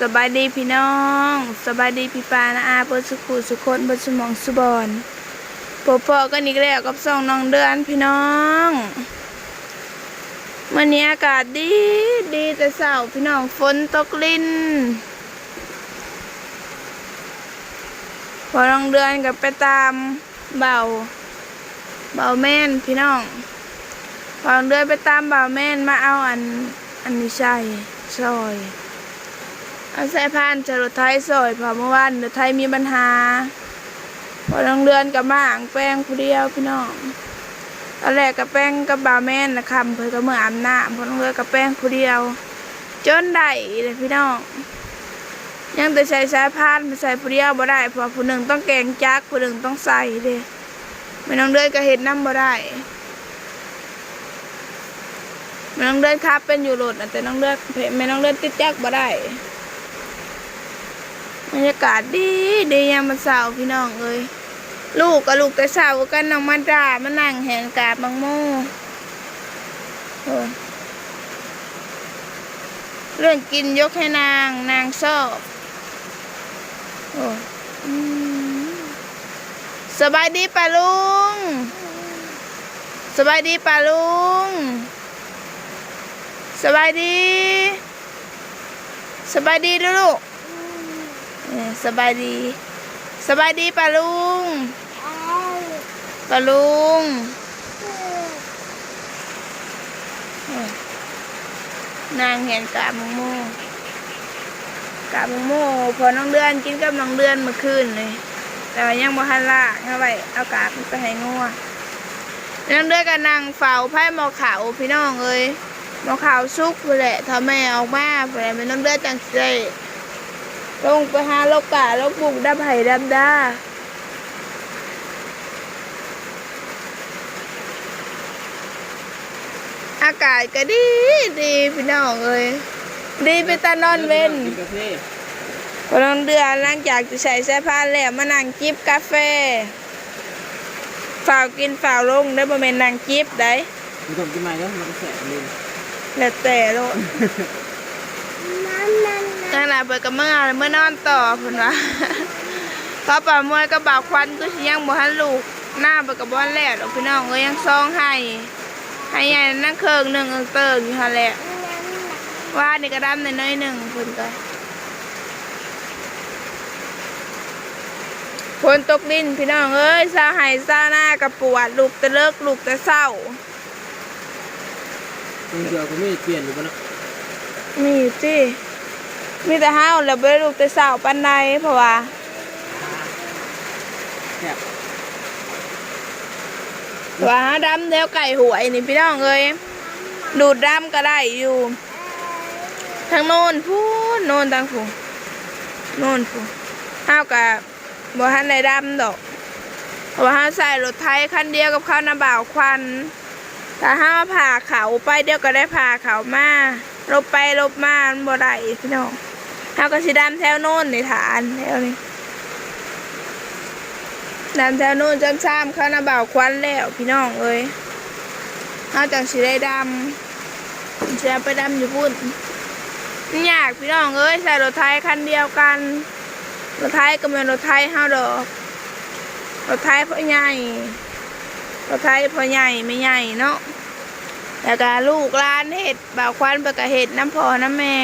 สบายดีพี่น้อง สบายดีพี่ปานะอาเปิดสุขุสุคนเปิดสมองสุบอนพบพอกันอีกแล้วกับสองน้องเดือนพี่น้องวันนี้อากาศดีดีแต่เช้าพี่น้องฝนตกลินพอน้องเดือนกับไปตามเบาเบาแม่นพี่น้องพอน้องเดือนไปตามเบาแม่นมาเอาอันอันนี้ใช่ซอย อาศัยพานจะรถไทยซอยพอเมื่อวานรถไทยมีปัญหา พอโรงเรือนกับมาอ่างแป้งผู้เดียวพี่น้องตอนแรกกับแป้งกับบาแม่นนะคำเพื่อก็เมื่ออาบน้ำพอโรงเรือนกับแป้งผู้เดียว จนได้เลยพี่น้อง ยังแต่ใช้สายพานไปใส่ผู้เดียวบ่ได้พราะผู้หนึ่งต้องแกงจักผู้หนึ่งต้องใส่เด้ไม่น้องเดือนก็เห็นน้ำบ่ได้ไม่น้องเดือนครับเป็นอยู่รถนะแต่น้องเดือนไม่น้องเดือนติดแจักบ่ได้ รรยากาศดีดียามมันเสาพี่น้องเอ้ยลูกกับลูกแต่เสาร์กันน้องมันดามานั่งแหงกาบบางโมเรื่องกินยกให้นางนางชอบโอ้ยอืมสบายดีป่ะลุง สบายดีป่ะลุง สบายดี สบายดีลูก สบายดี สบายดีป่ะลุงป่ะลุงเออนางเห็นกาบมังโมกาบมังโมพอน้องเดือนกินกับน้องเดือนเมื่อคืนเลย แต่ว่ายังบ่ทันละเอาไว้เอากาบไปให้งัวน้องเดือนกับนางเฝ้าไพ่หมอขาวพี่น้องเอ้ยหมอขาวสุกไปแหละทำแม่ออกมาไปแหละเป็นน้องเดือนจังสิได้ ลงไปหาโลกกาโลกบุกดับไห่ดำดาอากาศก็ดีดีพี่น้องเอ้ยดีไปตานอนเว้นกินกาแฟพอน้องเดือนหลังจากจะใส่เสื้อผ้าแล้วมานั่งจิบกาแฟฝ่าวกินฝ่าวลงได้บ่แม่นนั่งจิบได้มึงต้องกินใหม่แล้วมันแสบเลยแล้วแต่โล ดนั่นน่ะเปิดกับเมื่อเมื่อนอนต่อเพิ่นว่าพอป่ามวยก็บ่าวควันก็สิยังบ่ทันลูกหน้าเปิดกับบ่ทันแล้วดอกพี่น้องก็ยังซองให้ให้ใหญ่นั่งเคิงหนึงเอิงเติงอยู่หั่นแหละว่านี่ก็ดำน้อยๆหนึงเพิ่นก็ฝนตกดินพี่น้องเอ้ยซาไห้ซาหน้ากับปวดลูกแต่เลิกลูกแต่เศร้ามึงเจอก็ไม่เปลี่ยนหรือเปล่านะมีสิ มีแต่ห้าวแล้วบ่ได้ลูกแต่เศร้าปานใดเพราะว่าแสบว่าหาดำแล้วไก่หวยนี่พี่น้องเอ้ยดูดดำก็ได้อยู่ทางโน้นพูนโน้นทางผูโน้นผูห้าวกับบ่ทันได้ดำดอกเพราะว่าห้าวใส่รถไทยคันเดียวกับข้าวน้ำบ่าวควันแต่ห้าวผ่าเขาไปเดียวก็ได้ผ่าเขามาลบไปลบมามันบ่ได้พี่น้อง ห้าวก็สิดำแถวโน้นในฐานแถวนี้ดำแถวโนู้นจนซ้ำเข้าหน้าบ่าวควันแล้วพี่น้องเอ้ยเอาจังสิได้ดำเสีไปดำอยู่พุ่นนี่ยากพี่น้องเอ้ยใส่รถไทยคันเดียวกันรถไทยก็เป็นรถไทยเฮาดอกรถไทยพ่อใหญ่รถไทยพ่อใหญ่ไม่ใหญ่เนาะแล้วก็ลูกหลานเห็ดบ่าวควันไปกับเห็ดน้ำพอน้ำแม่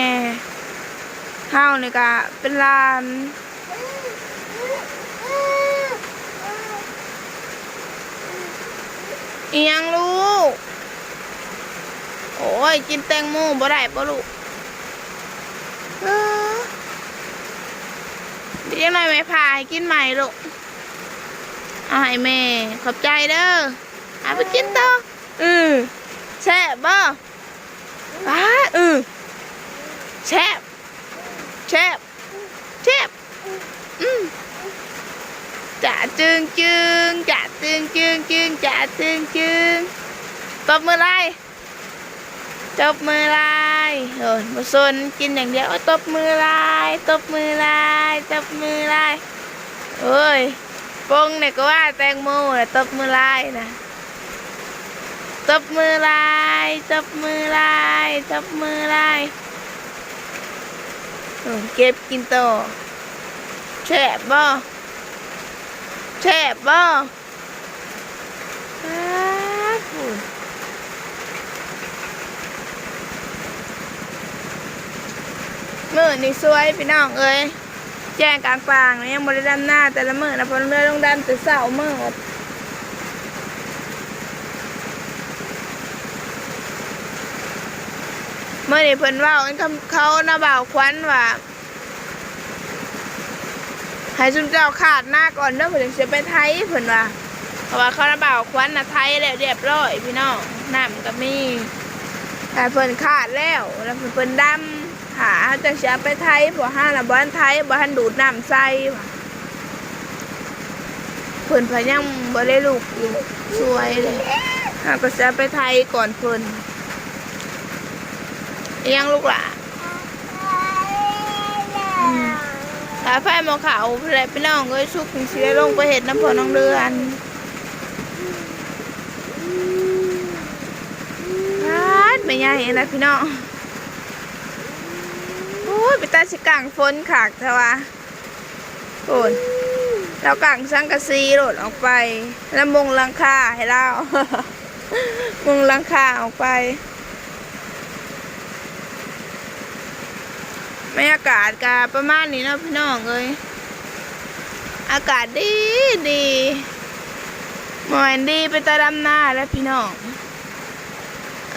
เฮานี่ก็เป็นหลานอีหยังลูก โอ้ย กินแตงโมบ่ได้ปะลูกเออเดี๋ยวหน่อยไม่พาให้กินใหม่ลูกเอาให้แม่ ขอบใจเด้อเอาไปกินต่ออือแซ่บบ่อ้าอือแซ่บ แซ่บแซ่บอืมจ่าจึงจึงจ่าจึงจึงจึงจ่าจึงจึงตบมือไล่ตบมือไล่โอ้ยมาซนกินอย่างเดียวตบมือไล่ตบมือไล่ตบมือไล่โอ้ยปงเนี่ยก็ว่าแตงโมนะตบมือไล่นะตบมือไล่ตบมือไล่ตบมือไล่ เก็บกินต่อแช่บบ่แช่บบ่อ้าวโอ้ยมือนี่สวยพี่น้องเอ้ยแจ้งกลางปางยังบริดำหน้าแต่ละมือนะเพอเรือลงดำแต่เสาร์มือ มื่อนี่เพิ่นว่าอันคำเขาหน้าบ่าวควันว่าให้จุนเจ้าขาดหน้าก่อนเด้อเพิ่นจะไปไทยเพิ่นว่าเพราะว่าเขาระบ่าวควันน่ะไทยแล้วเรียบร้อยพี่น้องน้ำก็มีแต่เพิ่นขาดแล้วแล้วเพิ่นดำหาจังสิเอาไปไทยเพราะห้าน่ะบ่ทันไทยบ่ทันดูดน้ำใส่เพิ่นพยังบ่ได้ลูกอยู่สวยเลยหาก็จะไปไทยก่อนเพิ่น อิหยังลูกหล่ะถ้าไฟหมอขาวเพลพี่น้องเอ้ยชุกถึงสิได้ลงไปเห็ดน้ำพอน้องเดือนพาดไม่ใหญ่นะพี่น้องโอ้ยไปตาชิกลางฝนขากเถอะวะโอนเรากางสังกะสีโหลดออกไป แล้วมุงหลังคาให้เรามุงหลังคาออกไป บรรยากาศกาประมาณนี้นะพี่น้องเอ้ยอากาศดีดีหมอนดีไปตาดำหน้าแล้วพี่น้อง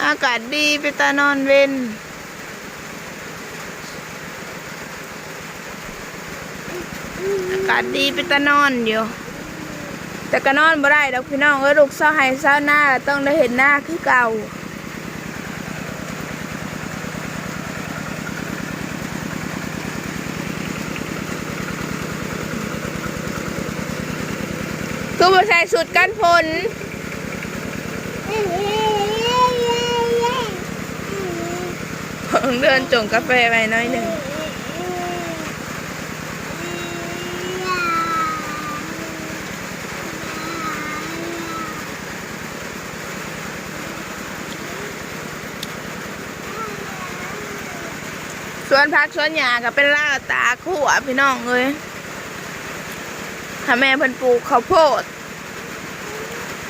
อากาศดีไปตานอนเวนอากาศดีไปตานอนอยู่แต่ก็นอนบ่ได้ดอกพี่น้องเอ้ยลูกเศร้าให้เศร้าหน้าต้องได้เห็นหน้าคือเก่า คือบ่ใส่สุดกันฝนเดินจงกาแฟไปน้อยหนึ่งสวนพักสวนหญ้าก็เป็นล่าตาคู่อะพี่น้องเอ้ยถ้าแม่เพิ่นปลูกข้าวโพด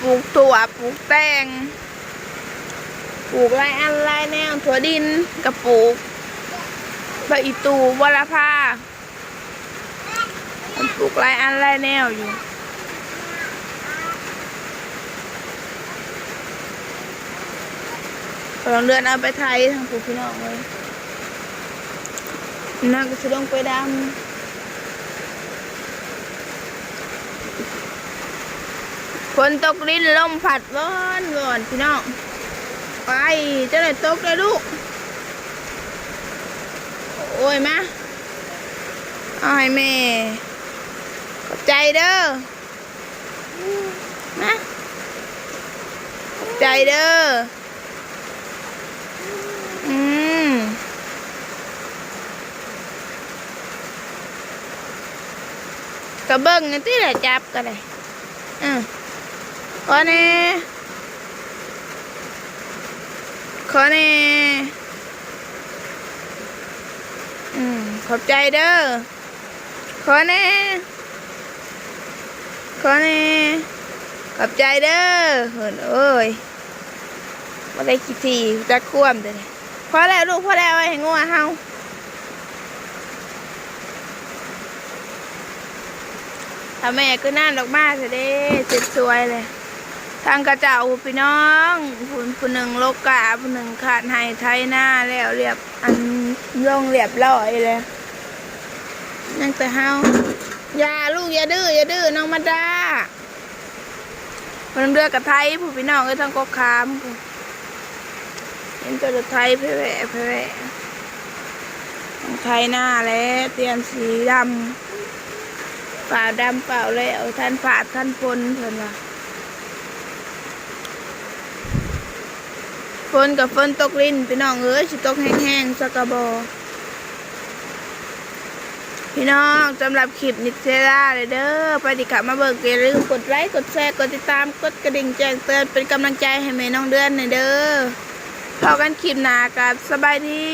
ปลูกถั่วปลูกแตงปลูกไรอันไรแนวถั่วดินกับปลูกใบอีตูวรพามันปลูกไรอันไรแนวอยู่ลองเดือนเอาไปไทยทางปลูกพี่น้องเลยน่าก็จะต้องไปดำ ฝนตกลิ้นลมผัดร้อนร้อนพี่น้องไปเจะได้ตกเลยลูก โอ้ยมาเอาให้แม่ขอบใจเด้อมาขอบใจเด้ออืมกระเบิ้งนี่ที่ไหนจับก็ได้อืม ขอแน่ขอแน่อืมขอบใจเด้อขอแน่ขอแน่ขอบใจเด้อเหินเอ้ยมาได้กี่ทีจะคว่ำเด้อนี่พอแล้วลูกพอแล้วไอ้งัวเฮาถ้าแม่ก็น่าดอกม้เสยเด้เจ็ดสวยเลย ทางกระเจ้าพี่น้องผู้ผู้หนึ่งโลกาผู้หนึ่งขาดให้ไทยหน้าแล้วเรียบอันลงเรียบร้อยเลยนั่งแต่เฮาอย่าลูกอย่าดื้ออย่าดื้อน้องมาดามันเรือกับไทยผู้พี่น้องเอ้ยทั้งกอกขามเห็นตัวไทยเพแหวะเพแหวะของไทยหน้าแล้วเตรียมสีดำเปล่าดำเปล่าแล้วท่านฝาดท่านพลเพิ่นว่ ฝนกับฝนตกลิ้นพี่น้องเอ้ยสิตกแห้งๆสกบอพี่น้องสำหรับคลิปนิเซล่าเลยเด้อไปติขับมาเบิกอย่าลืมกดไลค์กดแชร์กดติดตามกดกระดิ่งแจ้งเตือนเป็นกำลังใจให้แม่น้องเดือนหน่อยเด้อพอกันคลิปหนากับสบายดี